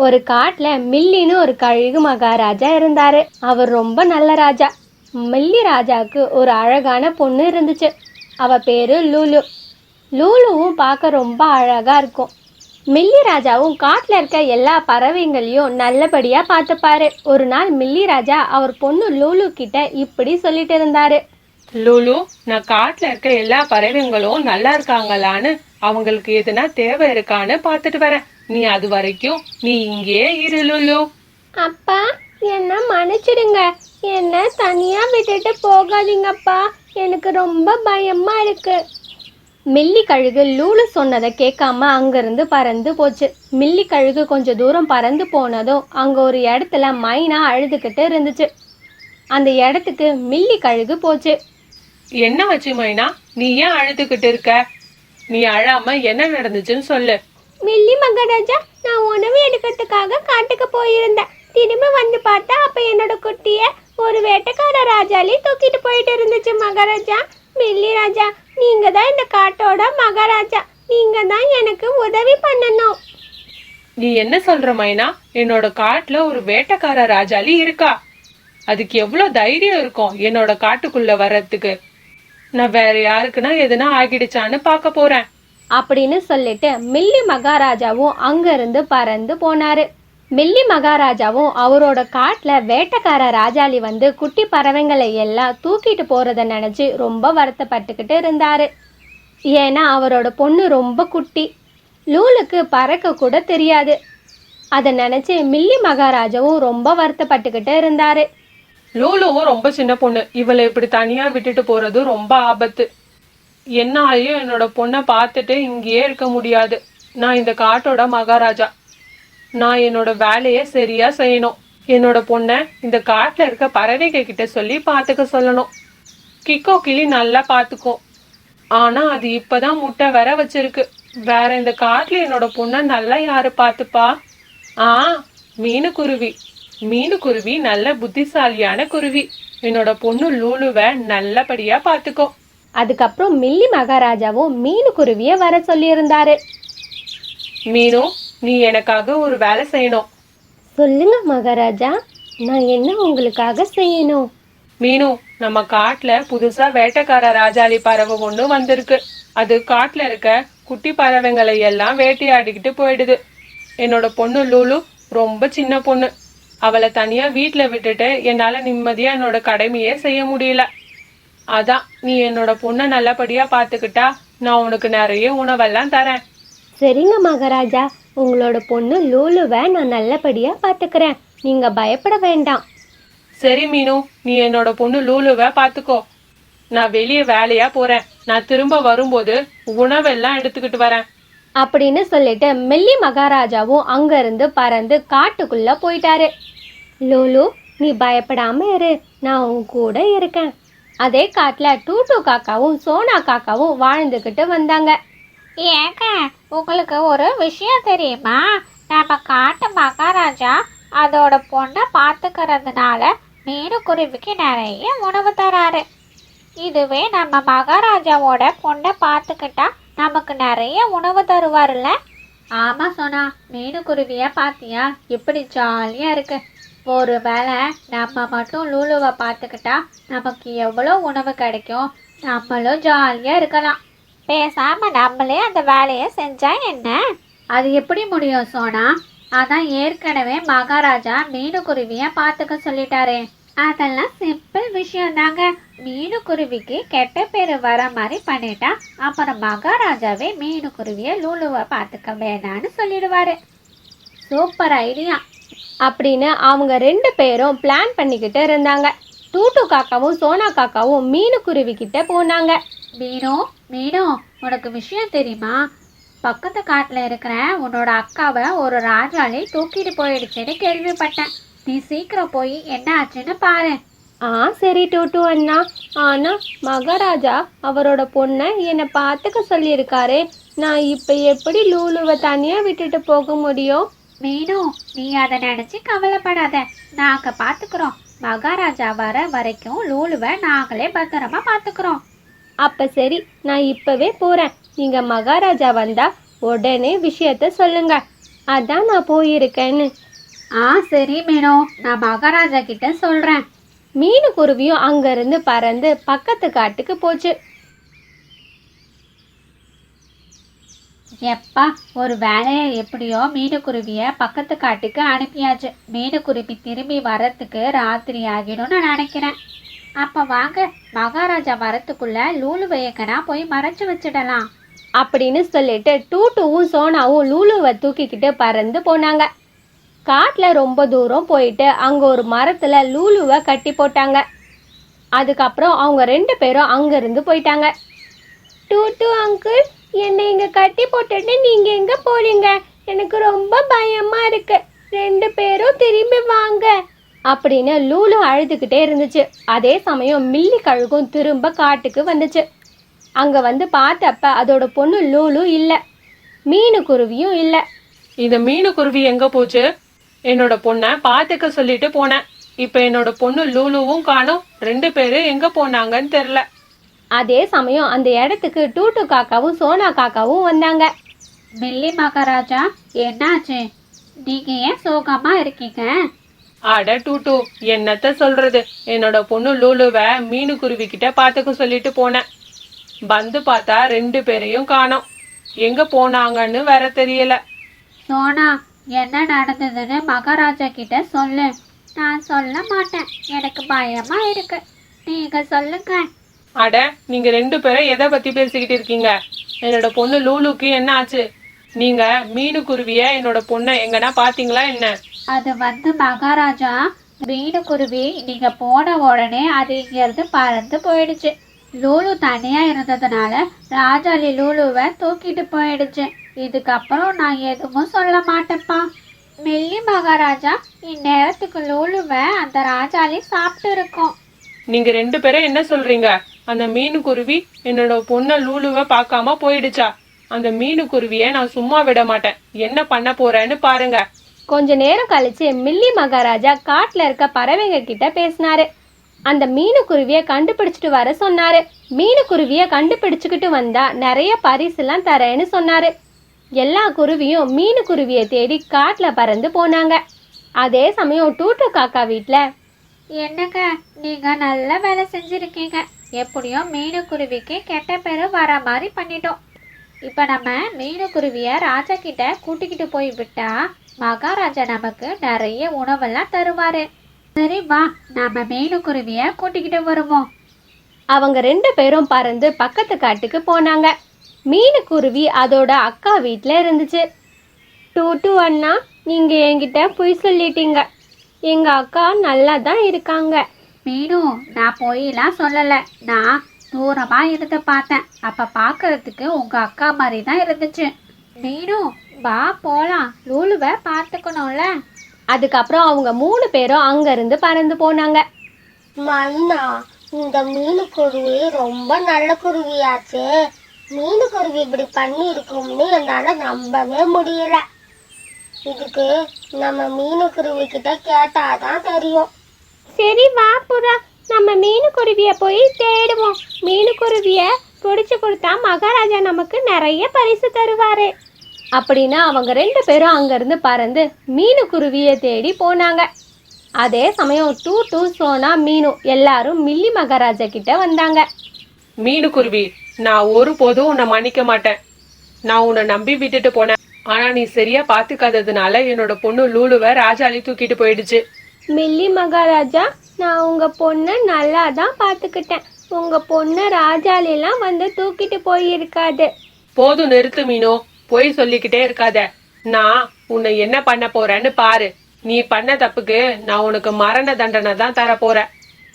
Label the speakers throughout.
Speaker 1: ஒரு காட்டுல மில்லின்னு ஒரு கழுகு மகாராஜா இருந்தாரு. அவர் ரொம்ப நல்ல ராஜா. மில்லி ராஜாவுக்கு ஒரு அழகான பொண்ணு இருந்துச்சு. அவ பேரு லூலு. லூலுவும் பார்க்க ரொம்ப அழகா இருக்கும். மில்லி ராஜாவும் காட்டில் இருக்க எல்லா பறவைங்களையும் நல்லபடியாக பார்த்துப்பாரு. ஒரு நாள் மில்லி ராஜா அவர் பொண்ணு லூலு கிட்ட இப்படி சொல்லிட்டு இருந்தாரு.
Speaker 2: லூலு நான் காட்டில் இருக்க எல்லா பறவைங்களும் நல்லா இருக்காங்களான்னு அவங்களுக்கு எதுனா தேவை இருக்கான்னு பார்த்துட்டு வரேன். நீ அது வரைக்கும் நீ இங்கேயே இரு லூலு.
Speaker 1: அப்பா என்ன மன்னிச்சிடுங்க. என்ன தனியா விட்டுட்டு போகாதீங்கப்பா. எனக்கு ரொம்ப பயமா இருக்கு. மில்லி கழுகு லூலு சொன்னதை கேட்காம அங்கிருந்து பறந்து போச்சு. மில்லி கழுகு கொஞ்சம் தூரம் பறந்து போனதும் அங்க ஒரு இடத்துல மைனா அழுதுகிட்டு இருந்துச்சு. அந்த இடத்துக்கு மில்லி கழுகு போச்சு.
Speaker 2: என்ன வச்சு மைனா? நீ ஏன் அழுதுகிட்டு இருக்க? நீ அழாம என்ன நடந்துச்சுன்னு சொல்லு.
Speaker 1: மில்லி மகாராஜா நான் உணவு எடுக்கிறதுக்காக காட்டுக்கு போயிருந்தேன். திரும்ப வந்து பார்த்தா அப்ப என்னோட குட்டிய ஒரு வேட்டைக்கார ராஜாலி தூக்கிட்டு போயிட்டு இருந்துச்சு மகாராஜா. மில்லி ராஜா நீங்க தான் இந்த காட்டோட மகாராஜா. நீங்க தான் எனக்கு உதவி பண்ணணும்.
Speaker 2: நீ என்ன சொல்ற மைனா? என்னோட காட்டுல ஒரு வேட்டைக்கார ராஜாலி இருக்கா? அதுக்கு எவ்வளவு தைரியம் இருக்கும் என்னோட காட்டுக்குள்ள வர்றதுக்கு. நான் வேற யாருக்குன்னா எதுனா ஆகிடுச்சான்னு பார்க்க போறேன்.
Speaker 1: அப்படின்னு சொல்லிட்டு மில்லி மகாராஜாவும் அங்கிருந்து பறந்து போனாரு. மில்லி மகாராஜாவும் அவரோட காட்டில் வேட்டைக்கார ராஜாளி வந்து குட்டி பறவைங்களை எல்லாம் தூக்கிட்டு போகிறத நினச்சி ரொம்ப வருத்தப்பட்டுக்கிட்டு இருந்தார். ஏன்னா அவரோட பொண்ணு ரொம்ப குட்டி. லூலுக்கு பறக்க கூட தெரியாது. அதை நினச்சி மில்லி மகாராஜாவும் ரொம்ப வருத்தப்பட்டுக்கிட்டு இருந்தார்.
Speaker 2: லூலுவும் ரொம்ப சின்ன பொண்ணு. இவளை இப்படி தனியாக விட்டுட்டு போகிறது ரொம்ப ஆபத்து. என்னாலையும் என்னோட பொண்ணை பார்த்துட்டு இங்கேயே இருக்க முடியாது. நான் இந்த காட்டோட மகாராஜா. நான் என்னோட வேலையை சரியா செய்யணும். என்னோட பொண்ணை இந்த காட்டில் இருக்க பறவைகள் கிட்ட சொல்லி பார்த்துக்க சொல்லணும். கிக்கோ கிளி நல்லா பார்த்துக்கும். ஆனா அது இப்பதான் முட்டை வர வச்சிருக்கு. வேற இந்த காட்டில் என்னோட பொண்ணை நல்லா யாரு பார்த்துப்பா? ஆ மீனுக்குருவி மீனுக்குருவி நல்ல புத்திசாலியான குருவி. என்னோட பொண்ணு லூலுவை நல்லபடியா பார்த்துக்கும்.
Speaker 1: அதுக்கப்புறம் மில்லி மகாராஜாவும் மீனுக்குருவிய வர சொல்லியிருந்தாரு.
Speaker 2: மீனு நீ எனக்காக ஒரு வேலை செய்யணும்.
Speaker 1: சொல்லுங்க மகாராஜா நான் என்ன உங்களுக்காக செய்யணும்?
Speaker 2: மீனு நம்ம காட்டுல புதுசா வேட்டைக்கார ராஜாளி பறவை ஒண்ணு வந்திருக்கு. அது காட்டுல இருக்க குட்டி பறவைங்களை எல்லாம் வேட்டையாடிக்கிட்டு போயிடுது. என்னோட பொண்ணு லூலு ரொம்ப சின்ன பொண்ணு. அவளை தனியா வீட்ல விட்டுட்டு என்னால நிம்மதியா என்னோட கடமையே செய்ய முடியல. அதான் நீ என்னோட பொண்ணை நல்லபடியா பாத்துக்கிட்டா நான் உனக்கு நிறைய உணவெல்லாம் தரேன்.
Speaker 1: சரிங்க மகாராஜா. உங்களோட பொண்ணு லூலுவை நான் நல்லபடியா பாத்துக்கிறேன் நீங்க பயப்பட வேண்டாம்.
Speaker 2: சரி மீனு நீ என்னோட பொண்ணு லூலுவை பாத்துக்கோ நான் வெளியே வேலையா போறேன். நான் திரும்ப வரும்போது உணவெல்லாம் எடுத்துக்கிட்டு வரேன்.
Speaker 1: அப்படின்னு சொல்லிட்டு மில்லி மகாராஜாவும் அங்கிருந்து பறந்து காட்டுக்குள்ள போயிட்டாரு. லூலு நீ பயப்படாம இரு. நான் உன் கூட இருக்கேன். அதே காட்டுல டூட்டு காக்காவும் சோனா காக்காவும் வாழ்ந்துகிட்டு வந்தாங்க.
Speaker 3: ஏங்க உங்களுக்கு ஒரு விஷயம் தெரியுமா? நம்ம காட்டு மகாராஜா அதோட பொண்ணை பார்த்துக்கிறதுனால மீனுக்குருவிக்கு நிறைய உணவு தராரு. இதுவே நம்ம மகாராஜாவோட பொண்ணை பார்த்துக்கிட்டா நமக்கு நிறைய உணவு தருவார்ல ஆமா சொன்னா மீனுக்குருவிய பாத்தியா இப்படி ஜாலியா ஒரு வேளை நம்ம மட்டும் லூலுவை பார்த்துக்கிட்டா நமக்கு எவ்வளோ உணவு கிடைக்கும்? நம்மளும் ஜாலியாக இருக்கலாம். பேசாமல் நம்மளே அந்த வேலையை செஞ்சா என்ன? அது எப்படி முடியும் சோனா? அதான் ஏற்கனவே மகாராஜா மீனுக்குருவியை பார்த்துக்க சொல்லிட்டாரு. அதெல்லாம் சிம்பிள் விஷயம் தாங்க. மீனுக்குருவிக்கு கெட்ட பேர் வர மாதிரி பண்ணிட்டா அப்புறம் மகாராஜாவே மீனுக்குருவியை லூலுவை பார்த்துக்க வேணான்னு சொல்லிடுவாரு.
Speaker 1: Super idea. அப்படின்னு அவங்க ரெண்டு பேரும் பிளான் பண்ணிக்கிட்டு இருந்தாங்க. டூட்டு காக்காவும் சோனா காக்காவும் மீனுக்குருவி கிட்ட போனாங்க.
Speaker 3: மீனு மீனு உனக்கு விஷயம் தெரியுமா? பக்கத்து காட்டில் இருக்கிற உன்னோட அக்காவை ஒரு ராஜாளி தூக்கிட்டு போயிடுச்சுன்னு கேள்விப்பட்டேன். நீ சீக்கிரம் போய் என்ன ஆச்சுன்னு பாரு.
Speaker 1: ஆ சரி டூட்டு அண்ணா. ஆனா மகாராஜா அவரோட பொண்ணை என்னை பார்த்துக்க சொல்லியிருக்காரு. நான் இப்போ எப்படி லூலுவை தனியாக விட்டுட்டு போக முடியும்?
Speaker 3: மீனு நீ அதை நினைச்சு கவலைப்படாத. நாங்க பாத்துக்கிறோம். மகாராஜா வர வரைக்கும் லூலுவை நாங்களே பத்திரமா பாத்துக்கிறோம்.
Speaker 1: அப்ப சரி நான் இப்பவே போறேன். நீங்க மகாராஜா வந்தா உடனே விஷயத்த சொல்லுங்க. அதான் நான் போயிருக்கேன்னு.
Speaker 3: ஆ சரி மீனு. நான் மகாராஜா கிட்ட சொல்றேன்.
Speaker 1: மீனு குருவியும் அங்கிருந்து பறந்து பக்கத்து காட்டுக்கு போச்சு.
Speaker 3: எப்பா ஒரு வேலையை எப்படியோ மீனுக்குருவிய பக்கத்து காட்டுக்கு அனுப்பியாச்சு. மீனுக்குருவி திரும்பி வரத்துக்கு ராத்திரி ஆகிடும்னு நினைக்கிறேன். அப்போ வாங்க மகாராஜா வரத்துக்குள்ள லூலு வையக்கனா போய் மறைச்சு வச்சிடலாம்.
Speaker 1: அப்படின்னு சொல்லிட்டு டூட்டுவும் சோனாவும் லூலுவை தூக்கிக்கிட்டு பறந்து போனாங்க. காட்டில் ரொம்ப தூரம் போயிட்டு அங்கே ஒரு மரத்தில் லூலுவை கட்டி போட்டாங்க. அதுக்கப்புறம் அவங்க ரெண்டு பேரும் அங்கேருந்து போயிட்டாங்க. டூ டூ அங்கிள் என்னை இங்கே கட்டி போட்டுட்டு நீங்கள் எங்கே போறீங்க? எனக்கு ரொம்ப பயமாக இருக்கு. ரெண்டு பேரும் திரும்பி வாங்க. அப்படின்னு லூலு அழுதுகிட்டே இருந்துச்சு. அதே சமயம் மில்லி கழுகும் திரும்ப காட்டுக்கு வந்துச்சு. அங்க வந்து பார்த்தப்ப அதோட பொண்ணு லூலு இல்ல. மீனு குருவியும் இல்ல.
Speaker 2: இந்த மீனு குருவி எங்க போச்சு? என்னோட பொண்ணை பாத்துக்க சொல்லிட்டு போனேன். இப்ப என்னோட பொண்ணு லூலுவும் காணும். ரெண்டு பேரும் எங்க போனாங்கன்னு தெரியல.
Speaker 1: அதே சமயம் அந்த இடத்துக்கு டூட்டு காக்காவும் சோனா காக்காவும் வந்தாங்க.
Speaker 3: மில்லி மகாராஜா என்னாச்சு? நீங்க ஏன் சோகமா இருக்கீங்க?
Speaker 2: அட டூட்டு என்னத்த சொல்றது? என்னோட பொண்ணு லூலுவை மீனு குருவி கிட்ட பாத்துக்க சொல்லிட்டு போனேன். வந்து பார்த்தா ரெண்டு பேரையும் காணோம். எங்க போனாங்கன்னு வேற தெரியல.
Speaker 3: சோனா என்ன நடந்ததுன்னு மகாராஜா கிட்ட சொல்லு. நான் சொல்ல மாட்டேன். எனக்கு பயமா இருக்கு. நீங்க சொல்லுங்க.
Speaker 2: அட நீங்க ரெண்டு பேரும் எதை பத்தி பேசிக்கிட்டு இருக்கீங்க? என்னோட பொண்ணு லூலுக்கு என்ன ஆச்சு? நீங்க மீனு குருவிய என்னோட பொண்ணை எங்கன்னா பாத்தீங்களா என்ன?
Speaker 3: அது வந்து மகாராஜா மீனுக்குருவி நீங்க போன உடனே அது இங்க இருந்து பறந்து போயிடுச்சு. லூலு தனியா இருந்ததுனால ராஜாளி லூலுவை தூக்கிட்டு போயிடுச்சு. இதுக்கப்புறம் நான் எதுவும் சொல்ல மாட்டேன்ப்பா. மில்லி மகாராஜா இந்நேரத்துக்கு லூலுவை அந்த ராஜாளி சாப்பிட்டு இருக்கோம்.
Speaker 2: நீங்க ரெண்டு பேரும் என்ன சொல்றீங்க? அந்த மீனு குருவி என்னோட பொண்ண லூலுவை பார்க்காம போயிடுச்சா? அந்த மீனு குருவிய நான் சும்மா விட மாட்டேன். என்ன பண்ண போறேன்னு பாருங்க.
Speaker 1: கொஞ்ச நேரம் கழிச்சு மில்லி மகாராஜா காட்டுல இருக்க பறவைங்க கிட்ட பேசினாரு. அந்த மீனு குருவியை கண்டுபிடிச்சிட்டு வர சொன்னாரு. மீனு குருவியை கண்டுபிடிச்சுக்கிட்டு வந்தா நிறைய பரிசுலாம் தரேன்னு சொன்னாரு. எல்லா குருவியும் மீனு குருவியை தேடி காட்டுல பறந்து போனாங்க. அதே சமயம் டூட்டு காக்கா வீட்ல
Speaker 3: என்னங்க நீங்க நல்ல வேலை செஞ்சிருக்கீங்க. எப்படியோ மீனுக்குருவிக்கு கெட்ட பேர் வர மாதிரி பண்ணிட்டோம். இப்போ நம்ம மீனுக்குருவியை ராஜா கிட்ட கூட்டிக்கிட்டு போய் விட்டா மகாராஜா நமக்கு நிறைய உணவெல்லாம் தருவார். சரி வா நம்ம மீனுக்குருவிய கூட்டிக்கிட்டு வருவோம்.
Speaker 1: அவங்க ரெண்டு பேரும் பறந்து பக்கத்து காட்டுக்கு போனாங்க. மீனுக்குருவி அதோட அக்கா வீட்டில் இருந்துச்சு. டூ டூ அண்ணா நீங்கள் என்கிட்ட பொய் சொல்லிட்டீங்க. எங்கள் அக்கா நல்லா தான் இருக்காங்க.
Speaker 3: மீனு நான் போயெல்லாம் சொல்லல. நான் தூரமா இருந்து பார்த்தேன். அப்ப பார்க்கறதுக்கு உங்க அக்கா மாதிரி தான் இருந்துச்சு. மீனு வா போலாம். லூலுவை பார்த்துக்கணும்ல.
Speaker 1: அதுக்கப்புறம் அவங்க மூணு பேரும் அங்கிருந்து பறந்து போனாங்க.
Speaker 4: மைனா இந்த மீனு குருவி ரொம்ப நல்ல குருவியாச்சே. மீனு குருவி இப்படி பண்ணி இருக்கும்னு என்னால நம்பவே முடியல. இதுக்கு நம்ம மீனு குருவி கிட்ட கேட்டாதான் தெரியும்.
Speaker 1: சரி வா புறா. நம்ம மீனுக்குருவியை போய் தேடுவோம். மீனுக்குருவியை பிடிச்சி பிடிச்சு கொடுத்தா மகாராஜா நமக்கு நிறைய பரிசு தருவாரு. அப்படின்னு அவங்க ரெண்டு பேரும் அங்கேருந்து பறந்து மீனுக்குருவியை தேடி போனாங்க. அதே சமயம் டூ டூ சோனா மீனு எல்லாரும் மில்லி மகாராஜா கிட்ட வந்தாங்க.
Speaker 2: மீனுக்குருவி நான் நான் ஒருபோதும் உன்னை மன்னிக்க மாட்டேன். நான் உன்னை நம்பி விட்டுட்டு போனேன். ஆனா நீ சரியா பாத்துக்காததுனால என்னோட பொண்ணு லூலுவை ராஜாலி தூக்கிட்டு போயிடுச்சு.
Speaker 1: மில்லி மகாராஜா நான் உங்க பொண்ணை நல்லா தான் பார்த்துக்கிட்டேன். உங்க பொண்ணு ராஜாலெல்லாம் வந்து தூக்கிட்டு போயிருக்காது.
Speaker 2: போதும் நிறுத்து மீனு பொய் சொல்லிக்கிட்டே இருக்காத. நான் உன்னை என்ன பண்ண போறேன்னு பாரு. நீ பண்ண தப்புக்கு நான் உனக்கு மரண தண்டனை தான் தர போறேன்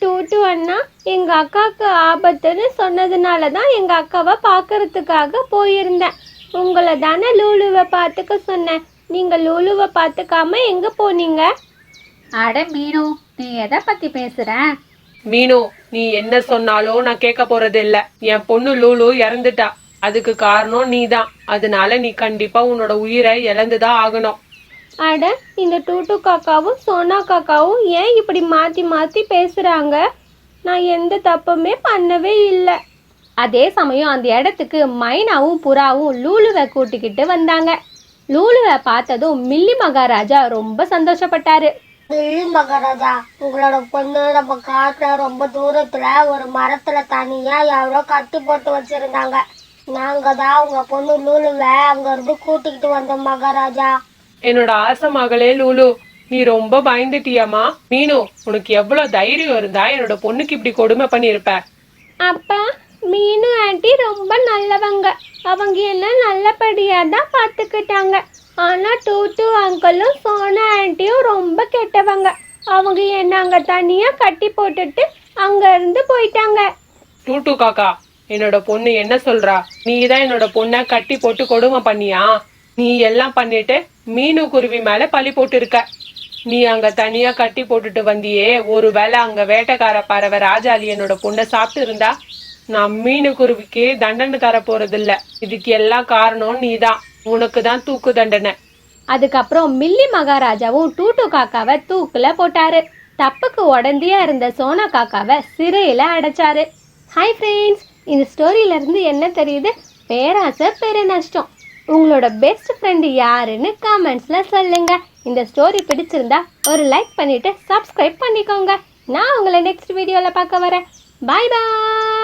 Speaker 1: டூட்டு அண்ணா எங்க அக்காவுக்கு ஆபத்துன்னு சொன்னதுனால தான் எங்க அக்காவை பார்க்கறதுக்காக போயிருந்தேன். உங்களை தானே லூலுவை பார்த்துக்க சொன்னேன். நீங்க லூலுவை பார்த்துக்காம எங்க போனீங்க?
Speaker 3: அட மீனு நீ எதை பத்தி பேசுற?
Speaker 2: மீனு நீ என்ன சொன்னாலும் நான் கேட்க போறது இல்ல. என் பொண்ணு லூலு இறந்துட்டா. அதுக்கு காரணம் நீதான். அதனால நீ கண்டிப்பா உன்னோட உயிரை இழந்துதான் ஆகணும்.
Speaker 1: அட இந்த டூட்டு காக்காவும் சோனா காக்காவும் ஏன் இப்படி மாத்தி மாத்தி பேசுறாங்க? நான் எந்த தப்புமே பண்ணவே இல்லை. அதே சமயம் அந்த இடத்துக்கு மைனாவும் புறாவும் லூலுவை கூட்டிக்கிட்டு வந்தாங்க. லூலுவை பார்த்ததும் மில்லி மகாராஜா ரொம்ப சந்தோஷப்பட்டாரு.
Speaker 4: மில்லி மகாராஜா உங்களோட பொண்ணு நம்ம காட்டுல ரொம்ப தூரத்துல ஒரு மரத்துல தனியா யாரோ கட்டி போட்டு வச்சிருந்தாங்க. நாங்க தான் உங்க பொண்ணு லூலுவை அங்க இருந்து கூட்டிக்கிட்டு வந்தோம் மகாராஜா.
Speaker 2: என்னோட ஆசை மகளே லூலு நீ ரொம்ப பயந்துட்டியாமா மீனு உனக்கு எவ்வளவு தைரியம் இருந்தா என்னோட பொண்ணுக்கு இப்படி கொடுமை பண்ணிருப்ப
Speaker 1: அப்பா மீனு ஆண்டி ரொம்ப நல்லவங்க. அவங்க என்ன நல்லபடியா தான் பார்த்துக்கிட்டாங்க. ஆனால் டூட்டு அங்கிளும் சோனா ஆண்டியும் ரொம்ப கெட்டவங்க. அவங்க என்ன அங்கே தனியாக கட்டி போட்டுட்டு அங்கேருந்து போயிட்டாங்க.
Speaker 2: டூட்டு காக்கா என்னோட பொண்ணு என்ன சொல்றா? நீ தான் என்னோட பொண்ணை கட்டி போட்டு கொடுமை பண்ணியா? நீ எல்லாம் பண்ணிட்டு மீனு குருவி மேல பழி போட்டு இருக்க நீ அங்க தனியா கட்டி போட்டுட்டு வந்தியே ஒருவேளை அங்க வேட்டைக்கார பறவை ராஜாலி என்னோட பொண்ணை சாப்பிட்டு இருந்தா நான் மீனு குருவிக்கு தண்டனை தர போறதில்ல இதுக்கு எல்லாம் காரணம் நீதான். உனக்கு தான் தூக்கு தண்டனை.
Speaker 1: அதுக்கப்புறம் மில்லி மகாராஜாவும் டூட்டு காக்காவை தூக்குல போட்டாரு. தப்புக்கு உடந்தையா இருந்த சோனா காக்காவை சிறையில அடைச்சாரு. ஹாய் ஃப்ரெண்ட்ஸ் இந்த ஸ்டோரியில இருந்து என்ன தெரியுது? பேராசை பெரு நஷ்டம். உங்களோட பெஸ்ட் ஃப்ரெண்டு யாருன்னு கமெண்ட்ஸில் சொல்லுங்க. இந்த ஸ்டோரி பிடிச்சிருந்தா ஒரு லைக் பண்ணிட்டு சப்ஸ்கிரைப் பண்ணிக்கோங்க. நான் உங்களை நெக்ஸ்ட் வீடியோவில் பார்க்க வரேன். பாய் பாய்